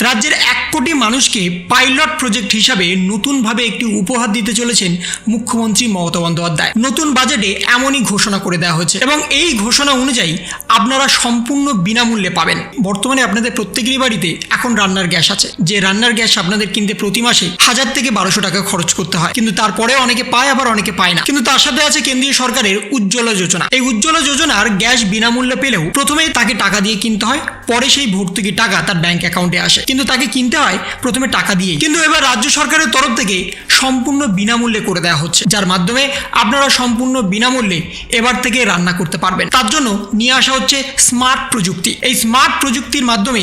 রাজ্যের এক কোটি মানুষকে পাইলট প্রজেক্ট হিসাবে নতুনভাবে একটি উপহার দিতে চলেছেন মুখ্যমন্ত্রী মমতা বন্দ্যোপাধ্যায়। নতুন বাজেটে এমনই ঘোষণা করে দেওয়া হয়েছে। এবং এই ঘোষণা অনুযায়ী আপনারা সম্পূর্ণ বিনামূল্যে পাবেন। বর্তমানে আপনাদের প্রত্যেকেরই বাড়িতে এখন রান্নার গ্যাস আছে। যে রান্নার গ্যাস আপনাদের কিনতে প্রতি মাসে হাজার থেকে বারোশো টাকা খরচ করতে হয়। কিন্তু তারপরে অনেকে পায়, আবার অনেকে পায় না। কিন্তু তার সাথে আছে কেন্দ্রীয় সরকারের উজ্জ্বলা যোজনা। এই উজ্জ্বলা যোজনার গ্যাস বিনামূল্যে পেলেও প্রথমেই তাকে টাকা দিয়ে কিনতে হয়, পরে সেই ভর্তুকি টাকা তার ব্যাংক অ্যাকাউন্টে আসে। কিন্তু তাকে কিনতে হয় প্রথমে টাকা দিয়ে কিন্তু এবার রাজ্য সরকারের তরফ থেকে সম্পূর্ণ বিনামূল্যে করে দেওয়া হচ্ছে, যার মাধ্যমে আপনারা সম্পূর্ণ বিনামূল্যে এবার থেকে রান্না করতে পারবেন। তার জন্য নিয়ে আসা হচ্ছে স্মার্ট প্রযুক্তি। এই স্মার্ট প্রযুক্তির মাধ্যমে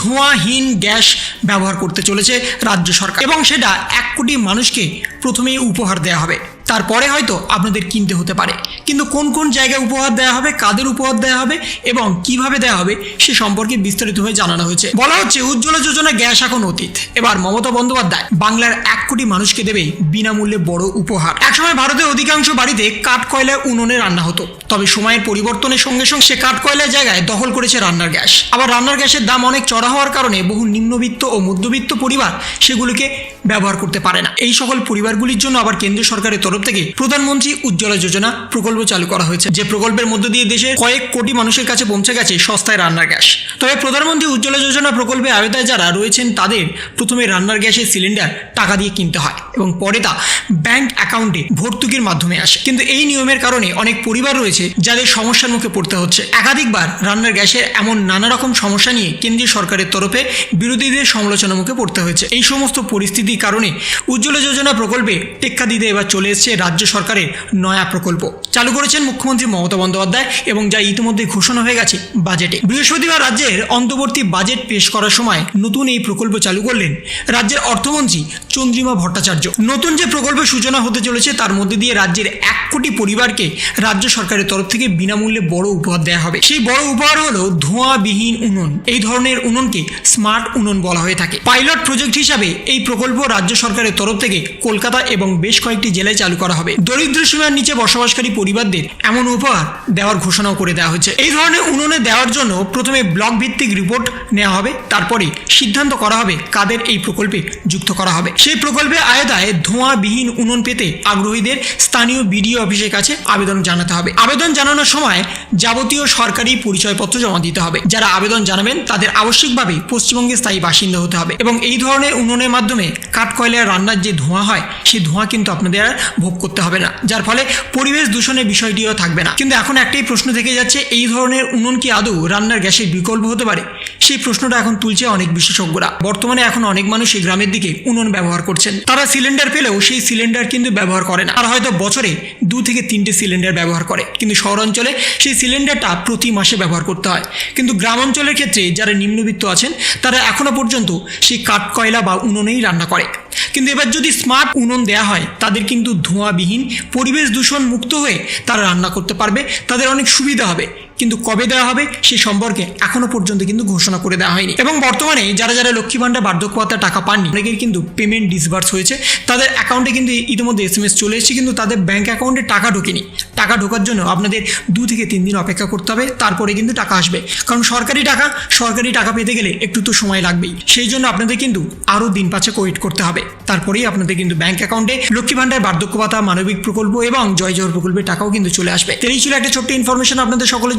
ধোঁয়াহীন গ্যাস ব্যবহার করতে চলেছে রাজ্য সরকার এবং সেটা এক কোটি মানুষকে প্রথমেই উপহার দেওয়া হবে। তারপরে হয়তো আপনাদের কিনতে হতে পারে। কিন্তু কোন কোন জায়গায় উপহার দেওয়া হবে, কাদের উপহার দেওয়া হবে এবং কীভাবে দেওয়া হবে, সে সম্পর্কে বিস্তারিতভাবে জানানো হয়েছে। বলা হচ্ছে, উজ্জ্বলা যোজনা গ্যাস এখন অতীত। এবার মমতা বন্দ্যোপাধ্যায় বাংলার এক কোটি মানুষকে দেবে বিনামূল্যে বড় উপহার। একসময় ভারতের অধিকাংশ বাড়িতে কাঠ কয়লায় উনুনে রান্না হতো। তবে সময়ের পরিবর্তনের সঙ্গে সঙ্গে সে কাঠ, কয়লার জায়গায় দখল করেছে রান্নার গ্যাস। আবার রান্নার গ্যাসের দাম অনেক চড়া হওয়ার কারণে বহু নিম্নবিত্ত ও মধ্যবিত্ত পরিবার সেগুলিকে ব্যবহার করতে পারে না। এই সকল পরিবারগুলির জন্য আবার কেন্দ্রীয় সরকারের তরফ থেকে প্রধানমন্ত্রী উজ্জ্বলা যোজনা প্রকল্প চালু করা হয়েছে। যে প্রকল্পের মধ্য দিয়ে দেশে কয়েক কোটি মানুষের কাছে পৌঁছে গেছে সস্তায় রান্নার গ্যাস। তবে প্রধানমন্ত্রী উজ্জ্বলা যোজনা প্রকল্পে আওতায় যারা রয়েছেন, তাদের প্রথমে রান্নার গ্যাসের সিলিন্ডার টাকা দিয়ে কিনতে হয় এবং পরে তা ব্যাংক অ্যাকাউন্টে ভর্তুকির মাধ্যমে আসে। কিন্তু এই নিয়মের কারণে অনেক পরিবার রয়েছে যাদের সমস্যার মুখে পড়তে হচ্ছে। একাধিকবার রান্নার গ্যাসের এমন নানা রকম সমস্যা নিয়ে কেন্দ্রীয় সরকারের তরফে বিরোধীদের সমালোচনার মুখে পড়তে হয়েছে। এই সমস্ত পরিস্থিতির কারণে উজ্জ্বলা যোজনা প্রকল্পে টেক্কা দিতে এবার চলে এসেছে রাজ্য সরকারের নয়া প্রকল্প। চালু করেছেন মুখ্যমন্ত্রী মমতা বন্দ্যোপাধ্যায় এবং যা ইতিমধ্যে ঘোষণা হয়ে গেছে বাজেটে। বৃহস্পতিবার রাজ্যের অন্তর্বর্তী বাজেট পেশ করার সময় নতুন এই প্রকল্প চালু করলেন রাজ্যের অর্থমন্ত্রী চন্দ্রিমা ভট্টাচার্য। নতুন যে প্রকল্পের সূচনা হতে চলেছে তার মধ্যে দিয়ে রাজ্যের এক কোটি পরিবারকে রাজ্য সরকারের তরফ থেকে বিনামূল্যে বড় উপহার দেওয়া হবে। সেই বড় উপহার হলো ধোঁয়াবিহীন উনুন। এই ধরনের উনুনকে স্মার্ট উনুন বলা হয়ে থাকে। পাইলট প্রজেক্ট হিসাবে এই প্রকল্প রাজ্য সরকারের তরফ থেকে কলকাতা এবং বেশ কয়েকটি জেলায় চালু করা হবে। দরিদ্র সীমার নিচে বসবাসকারী পরিবারদের এমন উপহার দেওয়ার ঘোষণাও করে দেওয়া হয়েছে। এই ধরনের উনুনে দেওয়ার জন্য প্রথমে ব্লক ভিত্তিক রিপোর্ট নেওয়া হবে, তারপরে সিদ্ধান্ত করা হবে কাদের এই প্রকল্পে যুক্ত করা হবে। সেই প্রকল্পে আয়তায় ধোঁয়াবিহীন উনুন পেতে আগ্রহীদের স্থানীয় বিডিও অফিসের কাছে আবেদন জানাতে হবে। আবেদন জানানোর সময় যাবতীয় সরকারি পরিচয়পত্র জমা দিতে হবে। যারা আবেদন জানাবেন, তাদের আবশ্যিকভাবে পশ্চিমবঙ্গে স্থায়ী বাসিন্দা হতে হবে এবং এই ধরনের উনুনের মাধ্যমে কাঠ কয়লার রান্নার যে ধোঁয়া হয় সেই ধোঁয়া কিন্তু আপনাদের আর ভোগ করতে হবে না। যার ফলে পরিবেশ দূষণের বিষয়টিও থাকবে না। কিন্তু এখন একটাই প্রশ্ন থেকে যাচ্ছে, এই ধরনের উনুন কি আদৌ রান্নার গ্যাসের বিকল্প হতে পারে। সেই প্রশ্নটা এখন তুলছে অনেক বিশেষজ্ঞরা। বর্তমানে এখন অনেক মানুষ এই গ্রামের দিকে উনুন ব্যবহার করছেন। তারা সিলিন্ডার পেলেও সেই সিলিন্ডার কিন্তু ব্যবহার করে না। আর হয়তো বছরে দু থেকে তিনটে সিলিন্ডার ব্যবহার করে। কিন্তু শহরাঞ্চলে সেই সিলিন্ডারটা প্রতি মাসে ব্যবহার করতে হয়। কিন্তু গ্রাম অঞ্চলের ক্ষেত্রে যারা নিম্নবিত্ত আছেন, তারা এখনও পর্যন্ত সেই কাঠ, কয়লা বা উনুনেই রান্না করে। কিন্তু এবার যদি স্মার্ট উনুন দেওয়া হয়, তাদের কিন্তু ধোঁয়াবিহীন, পরিবেশ দূষণ মুক্ত হয়ে তারা রান্না করতে পারবে। তাদের অনেক সুবিধা হবে। কিন্তু কবে দেওয়া হবে সে সম্পর্কে এখনও পর্যন্ত কিন্তু ঘোষণা করে দেওয়া হয়নি। এবং বর্তমানে যারা যারা লক্ষ্মী ভাণ্ডার বার্ধক্য টাকা পাননি, অনেকের কিন্তু পেমেন্ট ডিসবার্স হয়েছে। তাদের অ্যাকাউন্টে কিন্তু ইতিমধ্যে এস এম এস চলে এসেছে, কিন্তু তাদের ব্যাঙ্ক অ্যাকাউন্টে টাকা ঢোকেনি। টাকা ঢোকার জন্য আপনাদের দু থেকে তিন দিন অপেক্ষা করতে হবে, তারপরে কিন্তু টাকা আসবে। কারণ সরকারি টাকা সরকারি টাকা পেতে গেলে একটু তো সময় লাগবেই। সেই জন্য আপনাদের কিন্তু আরও দিন পাঁচে ওয়েট করতে হবে। তারপরেই আপনাদের কিন্তু ব্যাঙ্ক অ্যাকাউন্টে লক্ষ্মী ভাণ্ডার বার্ধক্য ভাতা মানবিক প্রকল্প এবং জয় জোহর প্রকল্পের টাকাও কিন্তু চলে আসবে। এই ছিল একটা ছোট্ট ইনফরমেশন আপনাদের সকলের